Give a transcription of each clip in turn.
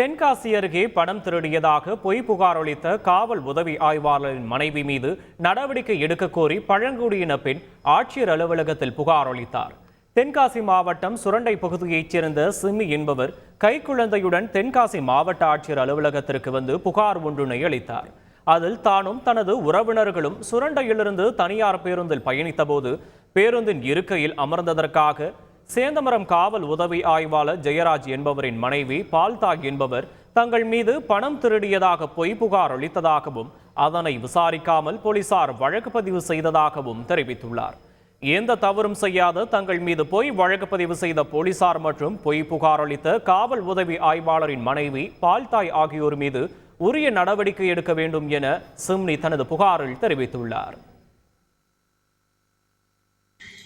தென்காசி அருகே பணம் திருடியதாக பொய் புகார் அளித்த காவல் உதவி ஆய்வாளரின் மனைவி மீது நடவடிக்கை எடுக்க கோரி பழங்குடியின பெண் ஆட்சியர் அலுவலகத்தில் புகார் அளித்தார். தென்காசி மாவட்டம் சுரண்டை பகுதியைச் சேர்ந்த சிம்மி என்பவர் கைக்குழந்தையுடன் தென்காசி மாவட்ட ஆட்சியர் அலுவலகத்திற்கு வந்து புகார் ஒன்றினை அளித்தார். அதில் தானும் தனது உறவினர்களும் சுரண்டையிலிருந்து தனியார் பேருந்தில் பயணித்தபோது பேருந்தின் இருக்கையில் அமர்ந்ததற்காக சேந்தமரம் காவல் உதவி ஆய்வாளர் ஜெயராஜ் என்பவரின் மனைவி பால்தாக் என்பவர் தங்கள் மீது பணம் திருடியதாக பொய் புகார் அளித்ததாகவும் அதனை விசாரிக்காமல் போலீசார் வழக்கு பதிவு செய்ததாகவும் தெரிவித்துள்ளார். எந்த தவறும் செய்யாத தங்கள் மீது பொய் வழக்கு பதிவு செய்த போலீசார் மற்றும் பொய் புகார் அளித்த காவல் உதவி ஆய்வாளரின் மனைவி பால்தாய் ஆகியோர் மீது உரிய நடவடிக்கை எடுக்க வேண்டும் என சிம்னி தனது புகாரில் தெரிவித்துள்ளார்.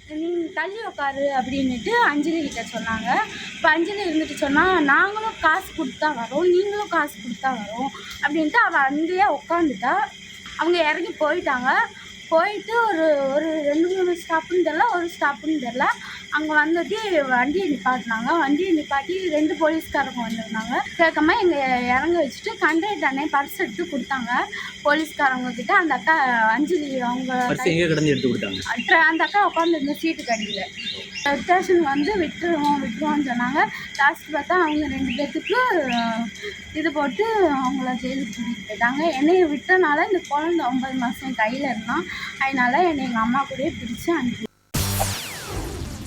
நீ தள்ளி உட்காரு அப்படின்ட்டு அஞ்சலி கிட்ட சொன்னாங்க. இப்போ அஞ்சலி இருந்துட்டு சொன்னால் நாங்களும் காசு கொடுத்தா வரோம் நீங்களும் காசு கொடுத்தா வரோம் அப்படின்ட்டு அவள் அங்கேயே உட்காந்துட்டா அவங்க இறங்கி போயிட்டாங்க. போயிட்டு ஒரு ஒரு ரெண்டு மூணு ஸ்டாப்புன்னு தெரில ஒரு ஸ்டாப்புன்னு தெரில அங்கே வந்துட்டு வண்டியை நிப்பாட்டினாங்க. வண்டியை நிப்பாட்டி ரெண்டு போலீஸ்காரங்க வந்திருந்தாங்க. கேட்காம எங்கள் இறங்க வச்சுட்டு கண்டக்டர் அண்ணே பர்ஸ் எடுத்து கொடுத்தாங்க. போலீஸ்காரங்க கிட்ட அந்த அக்கா அஞ்சலி அவங்க எடுத்து கொடுத்தாங்க? அந்த அக்கா உட்காந்துருந்த சீட்டுக்கு அடியில் ஸ்டேஷன் வந்து விட்டுருவோம் விட்டுருவோம்னு சொன்னாங்க. லாஸ்ட் பார்த்தா அவங்க ரெண்டு பேர்த்துக்கு இது போட்டு அவங்கள ஜெயிலுக்கு கூட்டிகிட்டு போயிட்டாங்க. என்னைய விட்டனால இந்த குழந்தை ஒன்பது மாதம் கையில் இருந்தான். அதனால என்னை எங்கள் அம்மா கூடயே பிடிச்சி அனுப்பி